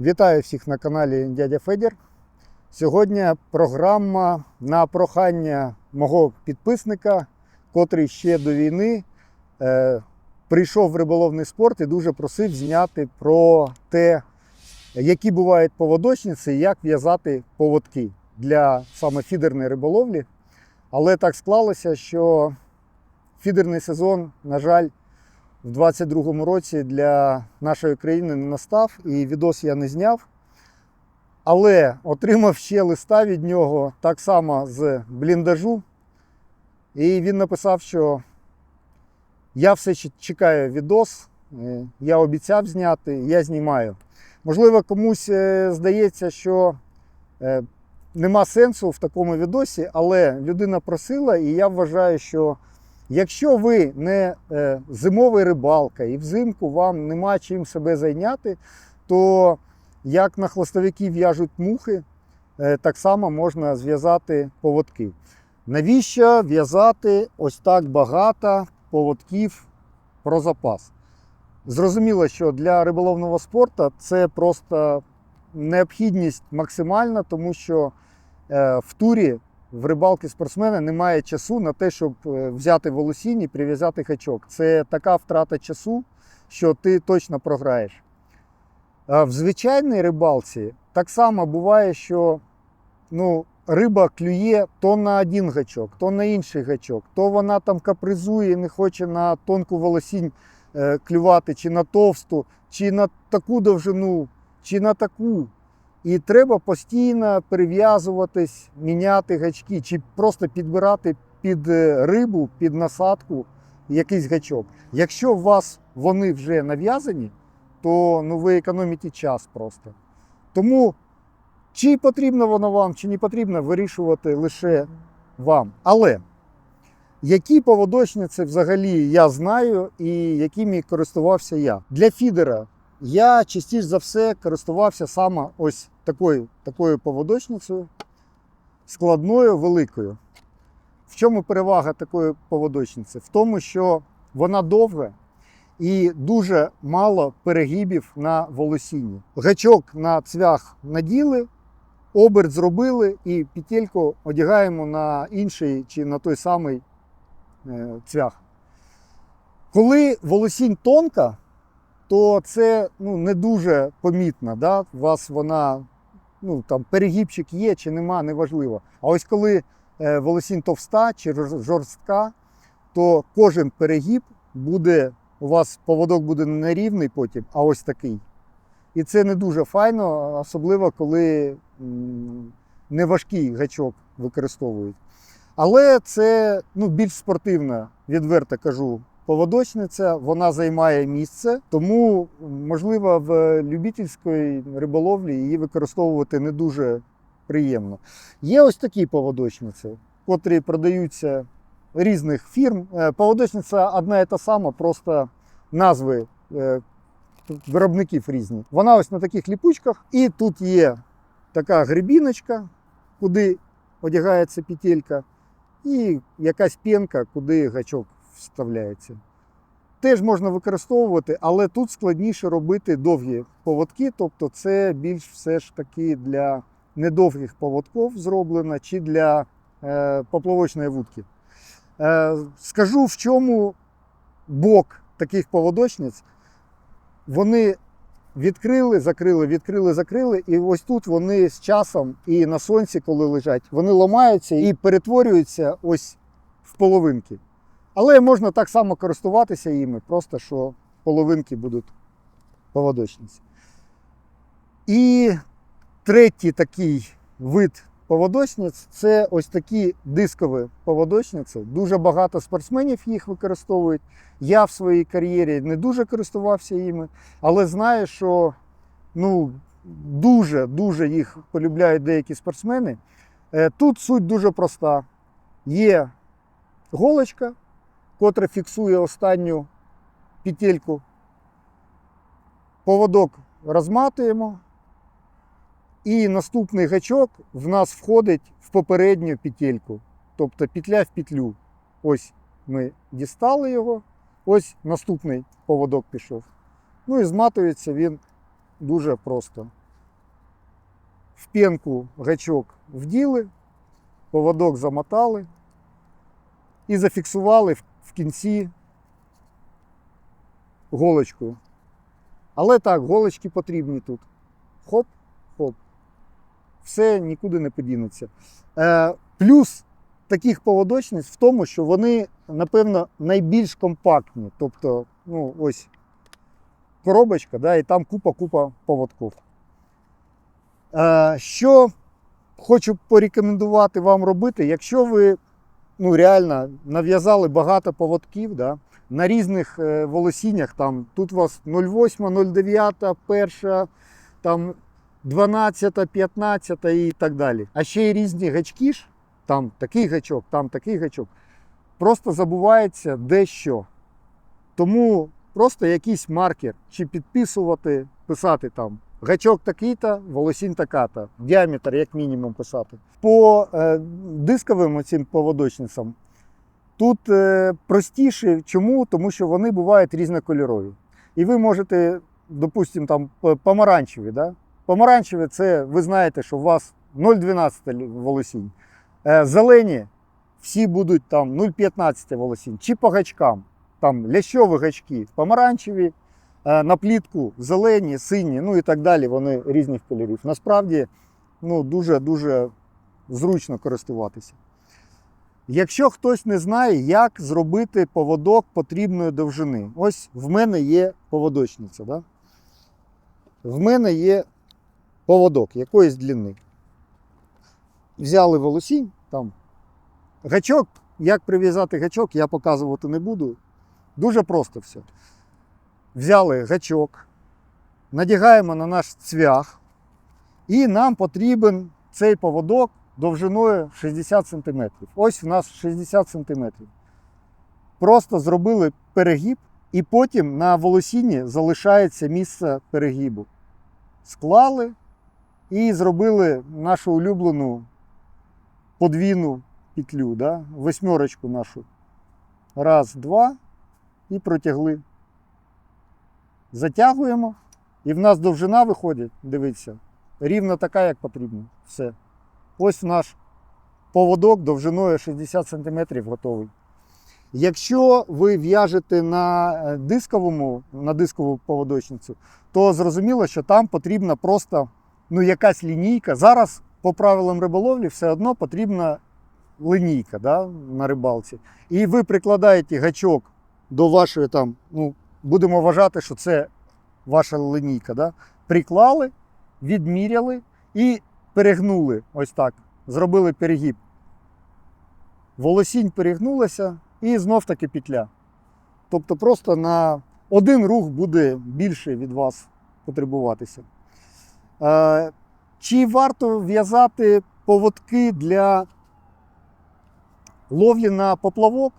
Вітаю всіх на каналі Дядя Федір. Сьогодні програма на прохання мого підписника, котрий ще до війни е, прийшов в риболовний спорт і дуже просив зняти про те, які бувають поводочниці і як в'язати поводки для саме фідерної риболовлі. Але так склалося, що фідерний сезон, на жаль, в 22-му році для нашої країни не настав, і відос я не зняв. Але отримав ще листа від нього так само з бліндажу. І він написав, що я все чекаю відос, е, я обіцяв зняти, я знімаю. Можливо, комусь е, здається, що е, нема сенсу в такому відосі, але людина просила, і я вважаю, що Якщо ви не е, зимовий рибалка і взимку вам нема чим себе зайняти, то як на хвостовики в'яжуть мухи, е, так само можна зв'язати поводки. Навіщо в'язати ось так багато поводків про запас? Зрозуміло, що для риболовного спорту це просто необхідність максимальна, тому що е, в турі в рибалки спортсмена немає часу на те, щоб е, взяти волосінь і прив'язати гачок. Це така втрата часу, що ти точно програєш. А в звичайній рибалці так само буває, що ну, риба клює то на один гачок, то на інший гачок, то вона там капризує, не хоче на тонку волосінь е, клювати, чи на товсту, чи на таку довжину, чи на таку. І треба постійно перев'язуватись, міняти гачки, чи просто підбирати під е, рибу, під насадку якийсь гачок. Якщо у вас вони вже нав'язані, то ну, ви економите час просто. Тому чи потрібно воно вам, чи не потрібно, вирішувати лише вам. Але які поводочниці взагалі я знаю і якими користувався я? Для фідера я частіше за все користувався саме ось такою, такою поводочницею, складною, великою. В чому перевага такої поводочниці? В тому, що вона довга і дуже мало перегибів на волосінні. Гачок на цвях наділи, оберт зробили і петельку одягаємо на інший чи на той самий е, цвях. Коли волосінь тонка, то це ну, не дуже помітно. Да? У вас вона, ну, там, перегибчик є чи нема, неважливо. А ось коли е, волосінь товста чи жорстка, то кожен перегиб буде, у вас поводок буде не рівний потім, а ось такий. І це не дуже файно, особливо коли неважкий гачок використовують. Але це ну, більш спортивна, відверто кажу, поводочниця, вона займає місце, тому можливо в любительській риболовлі її використовувати не дуже приємно. Є ось такі поводочниці, котрі продаються різних фірм. Е, Поводочниця одна і та сама, просто назви е, виробників різні. Вона ось на таких ліпучках, і тут є така грибіночка, куди одягається петелька, і якась пінка, куди гачок вставляється. Теж можна використовувати, але тут складніше робити довгі поводки, тобто це більш все ж таки для недовгих поводків зроблено чи для е, поплавочної вудки. Е, скажу, в чому бок таких поводочниць. Вони відкрили, закрили, відкрили, закрили, і ось тут вони з часом і на сонці, коли лежать, вони ламаються і перетворюються ось в половинки. Але можна так само користуватися іми, просто що половинки будуть поводочниці. І третій такий вид поводочниць це ось такі дискові поводочниці. Дуже багато спортсменів їх використовують. Я в своїй кар'єрі не дуже користувався іми, але знаю, що ну, дуже-дуже їх полюбляють деякі спортсмени. Е, Тут суть дуже проста. Є голочка, котра фіксує останню петельку. Поводок розматуємо, і наступний гачок в нас входить в попередню петельку. Тобто петля в петлю. Ось ми дістали його, ось наступний поводок пішов. Ну і зматується він дуже просто. В пенку гачок вділи, поводок замотали і зафіксували в кінці голочкою. Але так, голочки потрібні тут. Хоп, хоп. Все нікуди не подінеться. Е, плюс таких поводочниць в тому, що вони, напевно, найбільш компактні. Тобто, ну, ось коробочка, да, і там купа-купа поводків. Е, що хочу порекомендувати вам робити, якщо ви ну, реально нав'язали багато поводків, да, на різних е, волосіннях, там, тут у вас 0,8, 0,9, перша, там 12, 15 і так далі. А ще й різні гачки ж, там такий гачок, там такий гачок. Просто забувається дещо. Тому просто якийсь маркер, чи підписувати, писати там гачок такий-то, волосінь така-то, діаметр, як мінімум, писати. По е, дисковим цим поводочницям тут е, простіше. Чому? Тому що вони бувають різнокольорові. І ви можете, допустимо, там помаранчеві. Да? Помаранчеві це ви знаєте, що у вас 0,12 волосінь. Е, зелені всі будуть там 0,15 волосінь, чи по гачкам. Там лящові гачки, помаранчеві, на плітку зелені, сині, ну і так далі. Вони різних кольорів. Насправді ну, дуже-дуже зручно користуватися. Якщо хтось не знає, як зробити поводок потрібної довжини, ось в мене є поводочниця. Да? В мене є поводок якоїсь длини. Взяли волосінь, там гачок, як прив'язати гачок, я показувати не буду. Дуже просто все. Взяли гачок, надягаємо на наш цвях, і нам потрібен цей поводок довжиною 60 см. Ось в нас 60 см. Просто зробили перегиб, і потім на волосінні залишається місце перегибу. Склали і зробили нашу улюблену подвійну петлю, да? восьмерочку нашу. Раз, два і протягли. Затягуємо, і в нас довжина виходить, дивіться, рівно така, як потрібно. Все. Ось наш поводок довжиною 60 см готовий. Якщо ви в'яжете на е, дисковому, на дискову поводочницю, то зрозуміло, що там потрібна просто ну, якась лінійка. Зараз, по правилам риболовлі, все одно потрібна лінійка да, на рибалці. І ви прикладаєте гачок до вашої там, ну, будемо вважати, що це ваша лінійка. Да? Приклали, відміряли і перегнули ось так. Зробили перегиб. Волосінь перегнулася і знов таки петля. Тобто просто на один рух буде більше від вас потребуватися. Е, Чи варто в'язати поводки для ловлі на поплавок?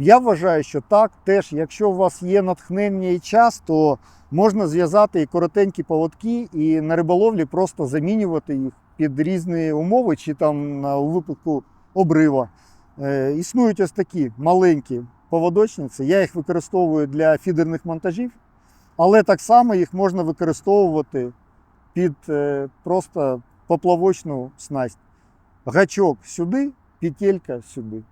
Я вважаю, що так. Теж, якщо у вас є натхнення і час, то можна зв'язати і коротенькі поводки, і на риболовлі просто замінювати їх під різні умови, чи там у випадку обрива. Е, існують ось такі маленькі поводочниці. Я їх використовую для фідерних монтажів, але так само їх можна використовувати під е, просто поплавочну снасть. Гачок сюди, петелька сюди.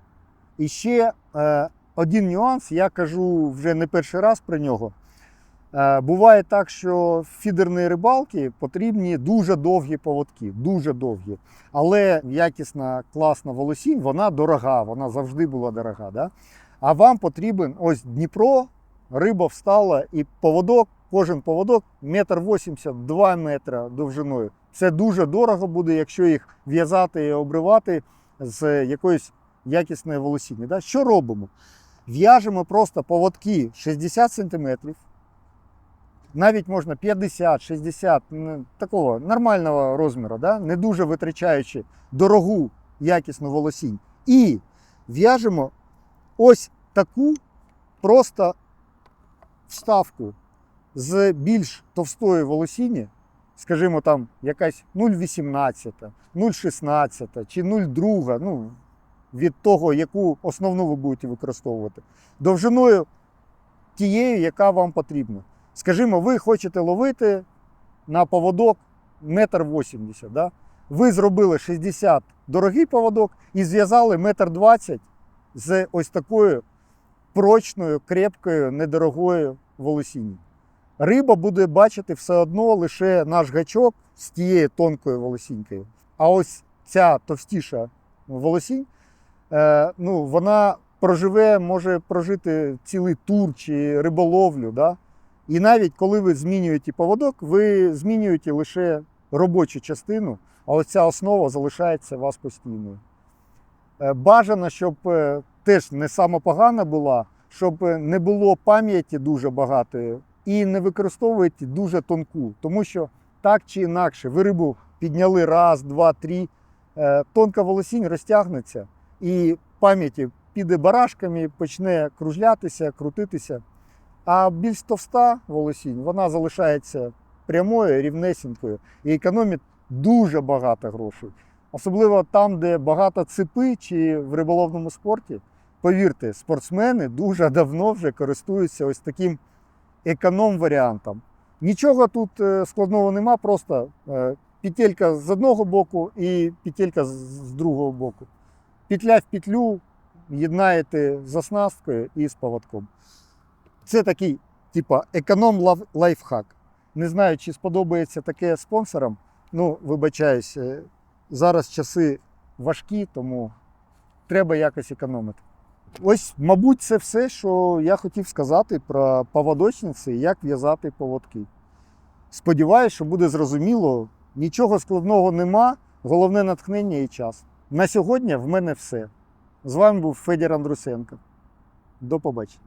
І ще е, один нюанс, я кажу вже не перший раз про нього. Е, буває так, що в фідерної рибалки потрібні дуже довгі поводки, дуже довгі. Але якісна, класна волосінь, вона дорога, вона завжди була дорога. Да? А вам потрібен ось Дніпро, риба встала, і поводок, кожен поводок метр вісімдесят, два метра довжиною. Це дуже дорого буде, якщо їх в'язати і обривати з якоїсь якісної волосіння. Да? Що робимо? В'яжемо просто поводки 60 см, навіть можна 50, 60, ну, такого нормального розміру, да? не дуже витрачаючи дорогу якісну волосінь. І в'яжемо ось таку просто вставку з більш товстої волосіння, скажімо, там якась 0,18, 0,16 чи 0,2, ну, від того, яку основну ви будете використовувати, довжиною тією, яка вам потрібна. Скажімо, ви хочете ловити на поводок метр вісімдесят. Да? Ви зробили 60 дорогий поводок і зв'язали метр двадцять з ось такою прочною, крепкою, недорогою волосінню. Риба буде бачити все одно лише наш гачок з тією тонкою волосінькою. А ось ця товстіша волосінь, ну, вона проживе, може прожити цілий тур чи риболовлю. Да? І навіть коли ви змінюєте поводок, ви змінюєте лише робочу частину, а ця основа залишається у вас постійною. Е, Бажано, щоб е, теж не сама погана була, щоб е, не було пам'яті дуже багатої і не використовуйте дуже тонку, тому що так чи інакше ви рибу підняли раз, два, три, е, тонка волосінь розтягнеться і пам'яті піде барашками, почне кружлятися, крутитися. А більш товста волосінь вона залишається прямою, рівнесенькою і економить дуже багато грошей. Особливо там, де багато цепи чи в риболовному спорті. Повірте, спортсмени дуже давно вже користуються ось таким економ-варіантом. Нічого тут е, складного нема, просто е, петелька з одного боку і петелька з другого боку. Петля в петлю єднаєте з оснасткою і з поводком. Це такий, типа, економ-лайфхак. Не знаю, чи сподобається таке спонсорам. Ну, вибачаюсь, е, зараз часи важкі, тому треба якось економити. Ось, мабуть, це все, що я хотів сказати про поводочниці і як в'язати поводки. Сподіваюсь, що буде зрозуміло. Нічого складного нема, головне натхнення і час. На сьогодні в мене все. З вами був Федір Андрусенко. До побачення.